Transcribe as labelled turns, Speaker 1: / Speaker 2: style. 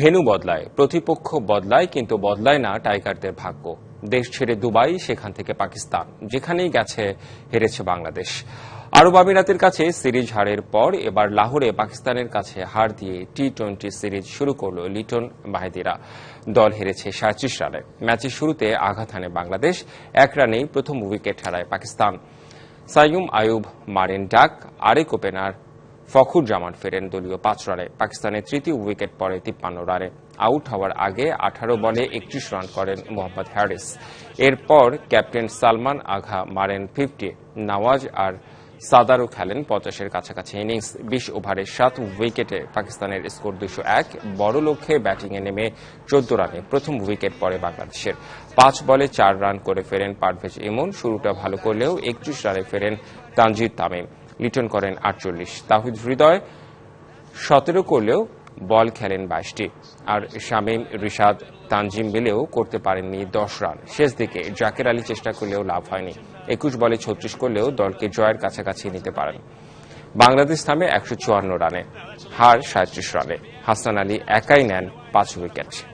Speaker 1: Venue বদলায়, প্রতিপক্ষ বদলায় কিন্তু বদলায় না টাইগারদের ভাগ্য। দেশ ছেড়ে দুবাই, সেখান থেকে পাকিস্তান, যেখানেই গেছে, হেরেছে বাংলাদেশ। আরব আমিরাতের কাছে সিরিজ হারের পর এবার লাহোরে পাকিস্তানের কাছে হার দিয়ে টি টোয়েন্টি সিরিজ শুরু করল লিটন মাহেদিরা দল হেরেছে সাঁত্রিশ রানে। ম্যাচের শুরুতে আঘাত হানে বাংলাদেশ, এক রানেই প্রথম উইকেট হারায় পাকিস্তান। সাইয়ুম আয়ুব মারেন ডাক, আরেক ওপেনার ফখরুর জামান ফেরেন দলীয় পাঁচ রানে। পাকিস্তানের তৃতীয় উইকেট পরে তিপ্পান্ন রানে। আউট হওয়ার আগে আঠারো বলে একত্রিশ রান করেন মোহাম্মদ হ্যারিস। এরপর ক্যাপ্টেন সালমান আঘা মারেন ফিফটি। নওয়াজ আর সাদারও খেলেন পঞ্চাশের কাছাকাছি ইনিংস। বিশ ওভারে সাত উইকেটে পাকিস্তানের স্কোর দুশো এক। বড় লক্ষ্যে ব্যাটিংয়ে নেমে চোদ্দ রানে প্রথম উইকেট পড়ে বাংলাদেশের। পাঁচ বলে চার রান করে ফেরেন পারভেজ ইমন। শুরুটা ভালো করলেও একত্রিশ রানে ফেরেন তানজিদ তামিম। লিটন করেন আটচল্লিশ। তাহিদ হৃদয় সতেরো করলেও বল খেলেন বাইশটি। আর শামীম, রিশাদ, তানজিম মিলেও করতে পারেননি দশ রান। শেষ দিকে জাকের আলী চেষ্টা করলেও লাভ হয়নি। একুশ বলে ছত্রিশ করলেও দলকে জয়ের কাছাকাছি নিতে পারেন। বাংলাদেশ থামে একশো চুয়ান্ন রানে। হার সাঁত্রিশ রানে। হাসান আলী একাই নেন পাঁচ উইকেট।